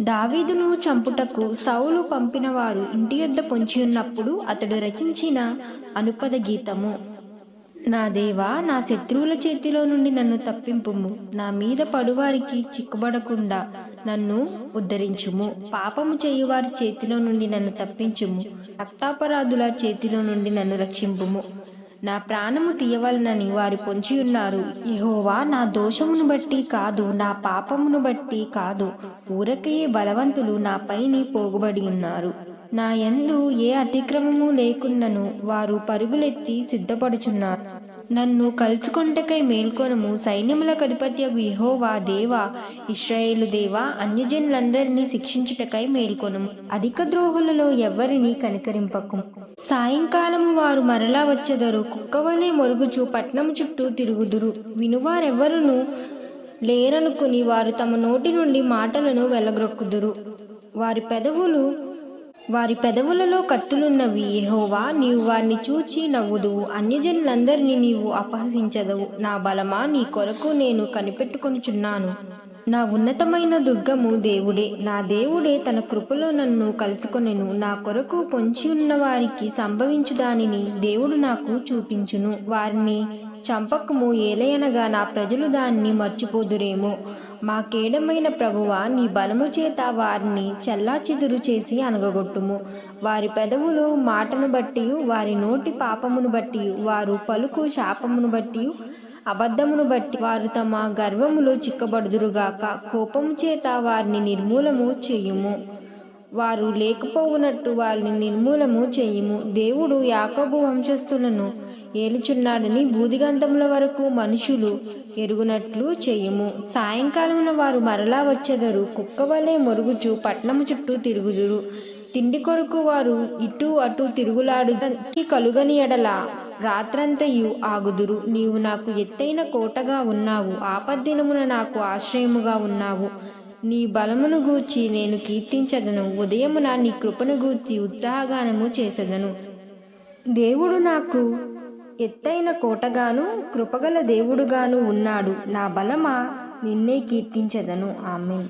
దావీదును చంపుటకు సౌలు పంపినవారు ఇంటి యొద్ద పొంచి ఉన్నప్పుడు అతడు రచించిన అనుపద గీతము. నా దేవా నా శత్రువుల చేతిలో నుండి నన్ను తప్పింపుము. నా మీద పడువారికి చిక్కుబడకుండా నన్ను ఉద్ధరించుము. పాపము చేయువారి చేతిలో నుండి నన్ను తప్పించుము. రక్తాపరాధుల చేతిలో నుండి నన్ను రక్షింపుము. నా ప్రాణము తీయవలనని వారు పొంచి ఉన్నారు. నా దోషమును బట్టి కాదు నా పాపమును బట్టి కాదు. ఊరకే బలవంతులు నాపైని పోగుబడి ఉన్నారు. నా ఎందు ఏ అతిక్రమము లేకున్నను వారు పరుగులెత్తి సిద్ధపడుచున్నారు. నన్ను కలుసుకొంటకై మేల్కొనము సైన్యముల అధిపత్యగు యహోవా దేవా ఇస్రాయేలు దేవా అన్యజనులందరినీ శిక్షించుటకై మేల్కొనము. అధిక ద్రోహులలో ఎవ్వరిని కనికరింపకు సాయంకాలము వారు మరలా వచ్చెదరు. కుక్కవలే మొరుగుచు పట్నం చుట్టూ తిరుగుదురు. వినువారెవ్వరును లేరనుకుని వారు తమ నోటి నుండి మాటలను వెలగ్రొక్కుదురు. వారి పెదవులు వారి పెదవులలో కత్తులున్నవి. యెహోవా నీవు వారిని చూచి నవ్వుదువు. అన్యజనులందరినీ నీవు అపహసించదవు. నా బలమా నీ కొరకు నేను కనిపెట్టుకొనుచున్నాను. నా ఉన్నతమైన దుర్గము దేవుడే. నా దేవుడే తన కృపలో నన్ను కలుసుకొనెను. నా కొరకు పొంచి ఉన్న వారికి సంభవించు దానిని దేవుడు నాకు చూపించును. వారిని చంపకము ఏలయనగా నా ప్రజలు దాన్ని మర్చిపోదురేమో. మా కేడమైన ప్రభువా నీ బలము చేత వారిని చెల్లాచెదురు చేసి అనగొట్టుము వారి పెదవులు మాటను బట్టి వారి నోటి పాపమును బట్టి వారు పలుకు శాపమును బట్టి అబద్ధమును బట్టి వారు తమ గర్వములో చిక్కబడుదురుగాక కోపము చేత వారిని నిర్మూలము చేయుము. వారు లేకపోవునట్టు వారిని నిర్మూలము చేయుము. దేవుడు యాకబు వంశస్థులను ఏలుచున్నాడని బూదిగంధముల వరకు మనుషులు ఎరుగునట్లు చేయుము. సాయంకాలమున వారు మరలా వచ్చెదరు. కుక్క వలె మొరుగుచు పట్నము చుట్టూ తిరుగుదురు. తిండి కొరకు వారు ఇటు అటు తిరుగులాడు కలుగని ఎడల రాత్రంతయు ఆగుదురు. నీవు నాకు ఎత్తైన కోటగా ఉన్నావు. ఆపద్దినమున నాకు ఆశ్రయముగా ఉన్నావు. నీ బలమును గూర్చి నేను కీర్తించదను. ఉదయమున నీ కృపను గూర్చి ఉత్సాహగానము చేసెదను. దేవుడు నాకు ఎత్తైన కోటగాను కృపగల దేవుడుగాను ఉన్నాడు. నా బలమా నిన్నే కీర్తించదను. ఆమెన్.